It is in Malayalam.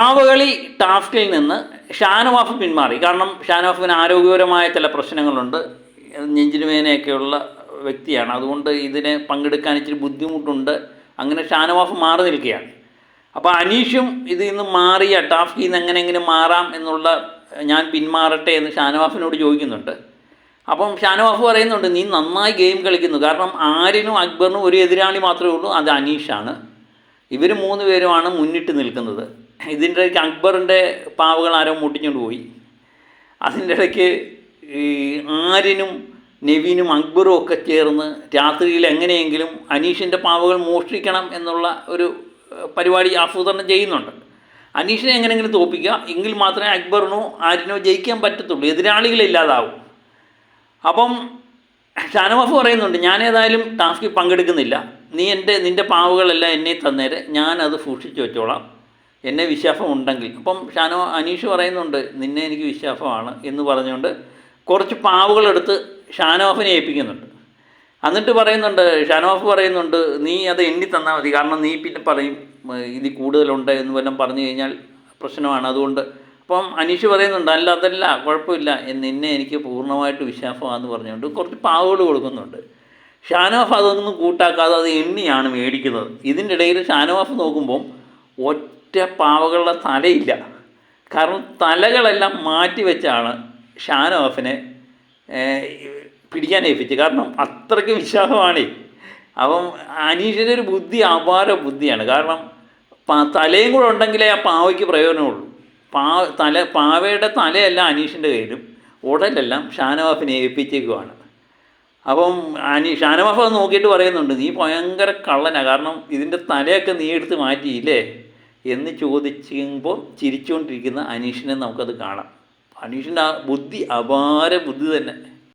പാവകളി ടാഫ്റ്റിൽ നിന്ന് ഷാനവാഫ് പിന്മാറി. കാരണം ഷാനവാഫിന് ആരോഗ്യപരമായ ചില പ്രശ്നങ്ങളുണ്ട്. നെഞ്ചിനുമേനയൊക്കെയുള്ള വ്യക്തിയാണ്. അതുകൊണ്ട് ഇതിനെ പങ്കെടുക്കാൻ ഇച്ചിരി ബുദ്ധിമുട്ടുണ്ട്. അങ്ങനെ ഷാനവാഫ് മാറി നിൽക്കുകയാണ്. അപ്പോൾ അനീഷും ഇതിൽ നിന്ന് മാറിയ ടാസ്കിൽ നിന്ന് എങ്ങനെയെങ്കിലും മാറാം എന്നുള്ള ഞാൻ പിന്മാറട്ടെ എന്ന് ഷാനവാഫിനോട് ചോദിക്കുന്നുണ്ട്. അപ്പം ഷാനവാഫ് പറയുന്നുണ്ട് നീ നന്നായി ഗെയിം കളിക്കുന്നു. കാരണം ആരിനും അക്ബറിനും ഒരു എതിരാളി മാത്രമേ ഉള്ളൂ. അത് അനീഷാണ്. ഇവർ മൂന്ന് പേരുമാണ് മുന്നിട്ട് നിൽക്കുന്നത്. ഇതിന്റെ ഇടയ്ക്ക് അക്ബറിന്റെ പാവകൾ ആരോ മുട്ടിച്ചുകൊണ്ട് പോയി. അതിന്റെ ഇടയ്ക്ക് ഈ ആരിനും നെവിനും അക്ബറും ഒക്കെ ചേർന്ന് രാത്രിയിൽ എങ്ങനെയെങ്കിലും അനീഷിന്റെ പാവകൾ മോഷ്ടിക്കണം എന്നുള്ള ഒരു പരിപാടി ആസൂത്രണം ചെയ്യുന്നുണ്ട്. അനീഷിനെ എങ്ങനെയെങ്കിലും തോൽപ്പിക്കുക എങ്കിൽ മാത്രമേ അക്ബറിനോ ആരിനോ ജയിക്കാൻ പറ്റത്തുള്ളൂ എതിരാളികളില്ലാതാവും അപ്പം ഷാനവാഫ് പറയുന്നുണ്ട് ഞാനേതായാലും ടാസ്കിൽ പങ്കെടുക്കുന്നില്ല. നീ എന്റെ നിന്റെ പാവകളെല്ലാം എന്നെ തന്നേരെ ഞാനത് സൂക്ഷിച്ചു വെച്ചോളാം. എന്നെ വിശ്വാസം ഉണ്ടെങ്കിൽ അപ്പം ഷാനോ അനീഷ് പറയുന്നുണ്ട് നിന്നെ എനിക്ക് വിശ്വാസമാണ് എന്ന് പറഞ്ഞുകൊണ്ട് കുറച്ച് പാവുകളെടുത്ത് ഷാനോഫിനെ ഏൽപ്പിക്കുന്നുണ്ട്. എന്നിട്ട് പറയുന്നുണ്ട് ഷാനോഫ് പറയുന്നുണ്ട് നീ അത് എണ്ണി തന്നാൽ മതി. കാരണം നീ പിന്നെ പറയും "ഉം, ഇതിൽ കൂടുതലുണ്ട് എന്ന് വല്ലതും പറഞ്ഞു കഴിഞ്ഞാൽ പ്രശ്നമാണ്. അതുകൊണ്ട് അപ്പം അനീഷ് പറയുന്നുണ്ട് അല്ല അതല്ല കുഴപ്പമില്ല. നിന്നെ എനിക്ക് പൂർണമായിട്ട് വിശ്വാസമാണെന്ന് പറഞ്ഞുകൊണ്ട് കുറച്ച് പാവുകൾ കൊടുക്കുന്നുണ്ട്. ഷാനോഫ് അതൊന്നും കൂട്ടാക്കാതെ അത് എണ്ണിയാണ് മേടിക്കുന്നത്. ഇതിന്റെ ഇടയിൽ ഷാനോഫ് നോക്കുമ്പം ഒറ്റ പാവകളുടെ തലയില്ല. കാരണം തലകളെല്ലാം മാറ്റി വെച്ചാണ് ഷാനവാഫിനെ പിടിക്കാൻ ഏൽപ്പിച്ചത്. കാരണം അത്രയ്ക്ക് വിശ്വാസമാണ് അപ്പം അനീഷിന്റെ ഒരു ബുദ്ധി അപാര ബുദ്ധിയാണ്. കാരണം തലയും കൂടെ ഉണ്ടെങ്കിലേ ആ പാവയ്ക്ക് പ്രയോജനമുള്ളൂ. പാ തല പാവയുടെ തലയല്ല അനീഷിന്റെ കയ്യിലും ഉടലെല്ലാം ഷാനവാഫിനെ ഏൽപ്പിച്ചേക്കുവാണ്. അപ്പം അനി ഷാനവാഫ് അത് നോക്കിയിട്ട് പറയുന്നുണ്ട് നീ ഭയങ്കര കള്ളനാണ് കാരണം ഇതിന്റെ തലയൊക്കെ നീ എടുത്ത് മാറ്റിയില്ലേ? എന്ന് ചോദിച്ചുമ്പോൾ ചിരിച്ചുകൊണ്ടിരിക്കുന്ന അനീഷിനെ നമുക്കത് കാണാം. അനീഷിന്റെ ആ ബുദ്ധി അപാര ബുദ്ധി തന്നെ.